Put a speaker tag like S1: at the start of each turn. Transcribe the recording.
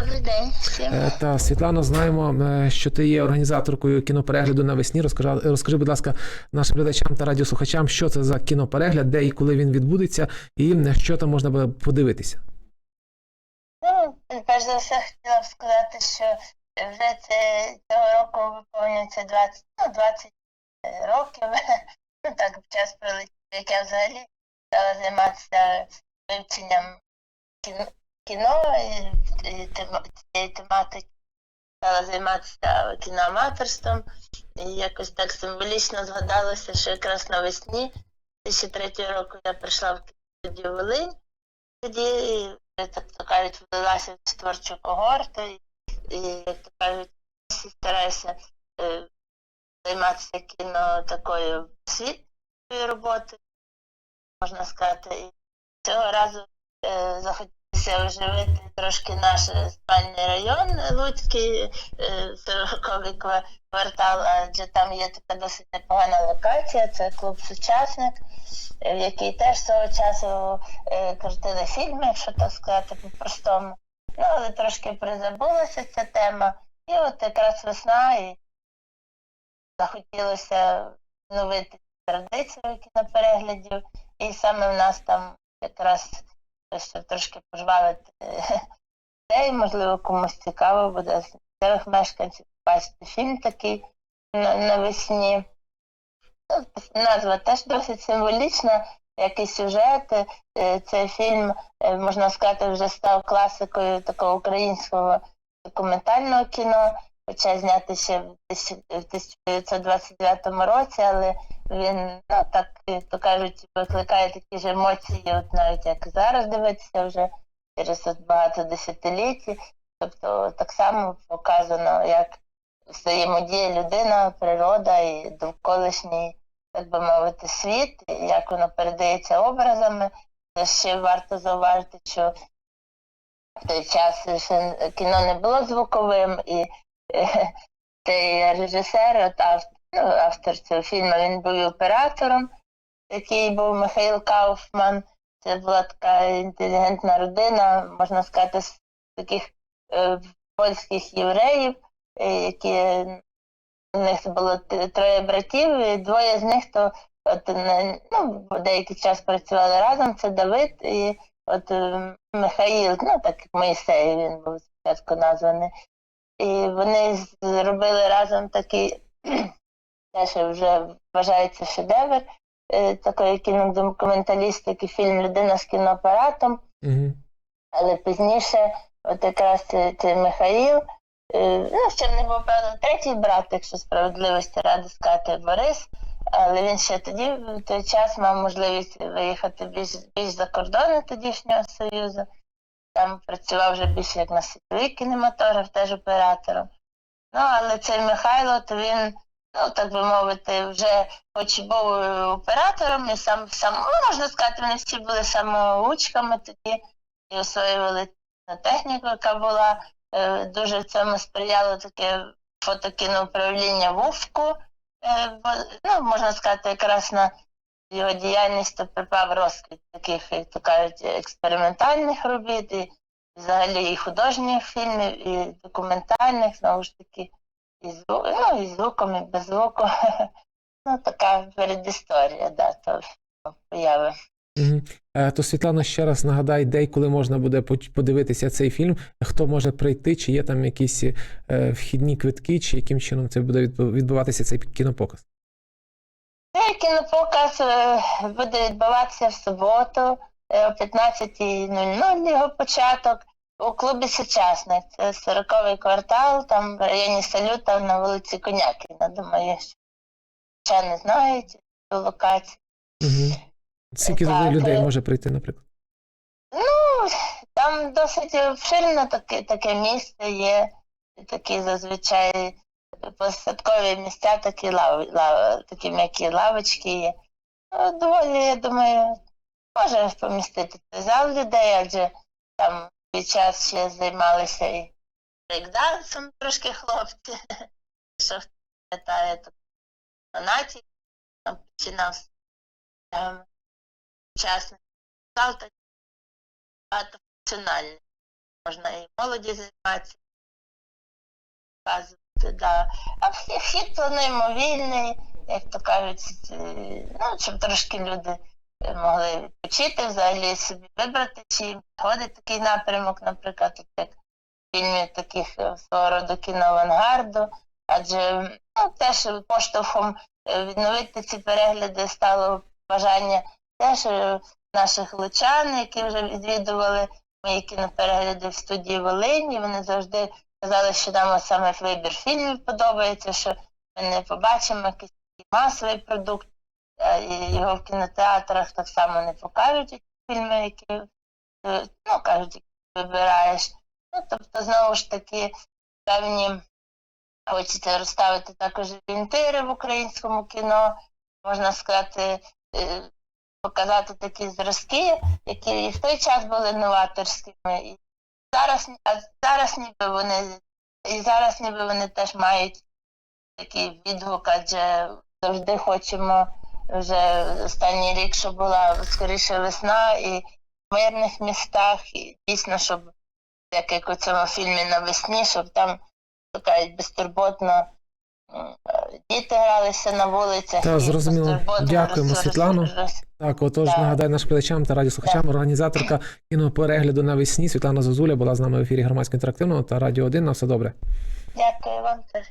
S1: добрий день всім.
S2: Е, Та Світлано, знаємо, е, що ти є організаторкою кіноперегляду навесні. Розкажи, розкажи, будь ласка, нашим глядачам та радіослухачам, що це за кіноперегляд, де і коли він відбудеться, і е, що там можна буде подивитися.
S1: Ну, перш за все хотіла б сказати, що вже це цього року виповнюється 20, ну, 20 років. Ну так час пролетів, як я взагалі стала займатися вивченням кіно, кіно і, і цієї тематики. Стала займатися кіноаматорством. І якось так символічно згадалося, що якраз навесні 2003 року я прийшла в студію Волинь. Тоді, як то кажуть, вдалася в творчу когорту, і, як то кажуть, стараюся е, займатися кіно такою світовою роботою, можна сказати. І цього разу е, захотілося оживити трошки наш спальний район Луцький, е, 40-й ква- квартал, адже там є така досить непогана локація, це клуб сучасник, е, в який теж свого часу е, крутили фільми, якщо так сказати по-простому. Ну, але трошки призабулася ця тема. І от якраз весна, і захотілося новити традицію кінопереглядів. І саме в нас там якраз щоб трошки пожвавити людей, можливо, комусь цікаво буде з місцевих мешканців бачити фільм такий навесні. Ну, Назва теж досить символічна, як і сюжет. Е, Цей фільм, е, можна сказати, вже став класикою такого українського документального кіно, хоча знятий ще в 1929 році, але він, ну так то кажуть, викликає такі ж емоції, от навіть як зараз дивитися вже через багато десятиліть. Тобто так само показано, як взаємодіє людина, природа і довколишній, так би мовити, світ, як воно передається образами. Це ще варто зауважити, що в той час ще кіно не було звуковим, і е, цей режисер, от ну, автор цього фільму, він був оператором, який був Михайло Кауфман. Це була така інтелігентна родина, можна сказати, з таких е, польських євреїв, е, які у них було троє братів, і двоє з них то от ну, деякий час працювали разом. Це Давид і от е, Михаїл, ну так як Моїсей, він був спочатку названий. І вони зробили разом такий, теж вже вважається шедевр е, такої кінодокументалістики, фільм Людина з кіноапаратом.
S2: Угу.
S1: Але пізніше, от якраз цей, цей Михаїл, е, ну, ще не був певно третій брат, якщо справедливості ради сказати, Борис, але він ще тоді в той час мав можливість виїхати більш, більш за кордони тодішнього Союзу. Там працював вже більше як на світовий кінематограф, теж оператором. Ну, але цей Михайло, то він, ну так би мовити, вже хоч був оператором, і сам, сам ну, можна сказати, вони всі були самоучками тоді і освоювали техніку, яка була е, дуже в цьому сприяло таке фотокіноуправління вовку. Е, ну, можна сказати, якраз на його діяльність то припав розквіт таких, як то кажуть, експериментальних робіт, і взагалі і художніх фільмів, і документальних, знову ж таки, і зву, ну, і звуком, і без звуку. Ну, така передісторія, да, то появи.
S2: Угу. То Світлана, ще раз нагадай, де і коли можна буде подивитися цей фільм, хто може прийти, чи є там якісь е, вхідні квитки, чи яким чином це буде відбуватися цей кінопоказ.
S1: Цей кінопоказ е, буде відбуватися в суботу е, о 15.00 його початок у клубі Сучасник. Це 40-й квартал, там в районі Салюта на вулиці Конякіна. Думаю, що ще не знають цю локацію.
S2: Угу. Скільки
S1: Так,
S2: людей може прийти, наприклад?
S1: Ну, там досить обширне таке, таке місце є, такі зазвичай посадкові місця, такі, лав, лав, такі м'які лавочки є. Ну, доволі, я думаю, може помістити цей зал людей, адже там під час ще займалися і брейкдансом трошки хлопці. Що пам'ятає, то фанатів там починав там, учасник зал такий багатофункціональний. можна і молоді займатися, показувати, да. А вхід, вхід плануємо вільний, як то кажуть, е, ну, щоб трошки люди могли відпочити взагалі собі вибрати, чи їм підходить такий напрямок, наприклад, як фільмів таких е, свого роду кіноавангарду, адже ну, теж поштовхом е, відновити ці перегляди стало бажання теж е, наших лучан, які вже відвідували мої кіноперегляди в студії Волині. Вони завжди казали, що нам саме вибір фільмів подобається, що ми не побачимо якийсь масовий продукт, його в кінотеатрах так само не покажуть фільми, які е, ну, кажуть, які вибираєш. Ну, тобто, знову ж таки, певні хочеться розставити також орієнтири в українському кіно, можна сказати, е, показати такі зразки, які і в той час були новаторськими, і зараз, а зараз ніби вони і зараз ніби вони теж мають такий відгук, адже завжди хочемо вже останній рік, щоб була скоріше весна і в мирних містах, і дійсно, щоб як, як у цьому фільмі навесні, щоб там така безтурботно діти гралися на вулицях.
S2: Та,
S1: і
S2: зрозуміло. Дякуємо, Світлано. Так, отож,
S1: Так.
S2: нагадаю нашим глядачам та радіослухачам, організаторка кіноперегляду навесні Світлана Зозуля була з нами в ефірі громадського інтерактивного та радіо 1. На все добре.
S1: Дякую вам теж.